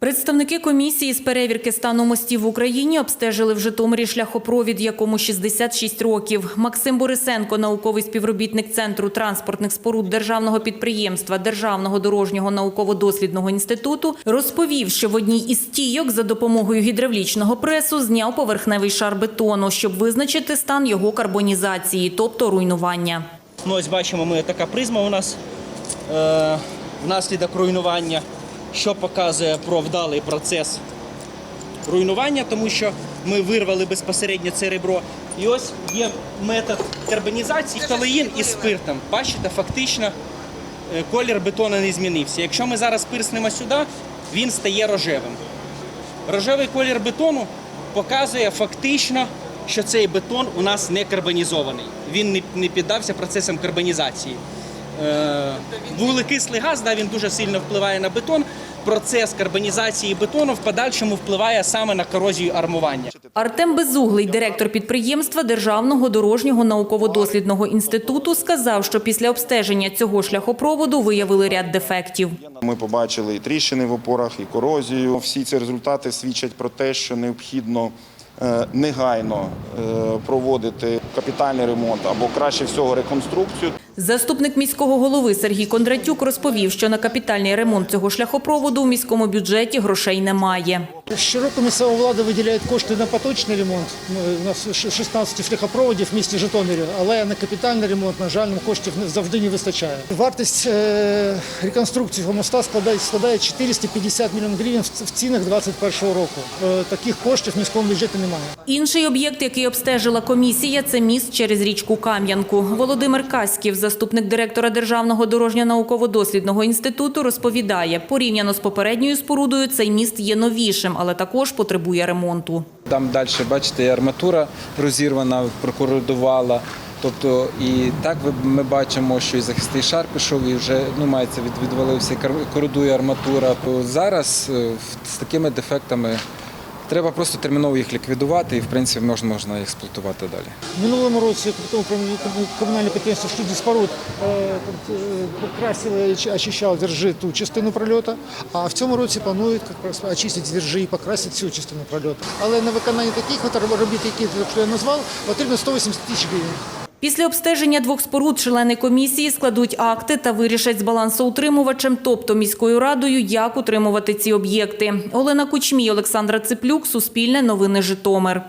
Представники комісії з перевірки стану мостів в Україні обстежили в Житомирі шляхопровід, якому 66 років. Максим Борисенко, науковий співробітник Центру транспортних споруд державного підприємства Державного дорожнього науково-дослідного інституту, розповів, що в одній із стійок за допомогою гідравлічного пресу зняв поверхневий шар бетону, щоб визначити стан його карбонізації, тобто руйнування. Ну, ось бачимо, ми така призма у нас е, внаслідок руйнування, що показує про вдалий процес руйнування, тому що ми вирвали безпосередньо це ребро. І ось є метод карбонізації талеїн із спиртом. Бачите, фактично е, колір бетону не змінився. Якщо ми зараз пирснемо сюди, він стає рожевим. Рожевий колір бетону показує фактично, що цей бетон у нас не карбонізований. Він не піддався процесам карбонізації. Е, вуглекислий газ да, він дуже сильно впливає на бетон. Процес карбонізації бетону в подальшому впливає саме на корозію армування. Артем Безуглий, директор підприємства Державного дорожнього науково-дослідного інституту, сказав, що після обстеження цього шляхопроводу виявили ряд дефектів. Ми побачили і тріщини в опорах, і корозію. Всі ці результати свідчать про те, що необхідно е, негайно е, проводити капітальний ремонт або краще всього реконструкцію. Заступник міського голови Сергій Кондратюк розповів, що на капітальний ремонт цього шляхопроводу у міському бюджеті грошей немає. Щороку місцева влада виділяє кошти на поточний ремонт. У нас ш- 16 шляхопроводів в місті Житомирі, але на капітальний ремонт, на жаль, коштів не- завжди не вистачає. Вартість е, реконструкції моста складає, складає 450 мільйонів гривень в цінах 2021 року. Е, Таких коштів в міському бюджеті немає. Інший об'єкт, який обстежила комісія, це міст через річку Кам'янку. Володимир Каськів, заступник директора Державного дорожньо-науково-дослідного інституту, розповідає, порівняно з попередньою спорудою цей міст є новішим, але також потребує ремонту. Там далі, бачите, і арматура розірвана, прокородувала. Тобто і так ми бачимо, що і захисний шар пішов, і вже ну мається від відвалився, і кор- арматура. Зараз е, з такими дефектами треба просто терміново їх ліквідувати, і в принципі можна можна експлуатувати далі. В минулому році комунальне підприємство «Студії споруд» е, е, покрасили, чи- очищало держи ту частину прольоту, а в цьому році планують очистити держи і покрасити цю частину прольоту. Але на виконання таких робіт, які я назвав, потрібно 180 тисяч гривень. Після обстеження двох споруд члени комісії складуть акти та вирішать з балансоутримувачем, тобто міською радою, як утримувати ці об'єкти. Олена Кучмій, Олександра Циплюк, Суспільне новини Житомир.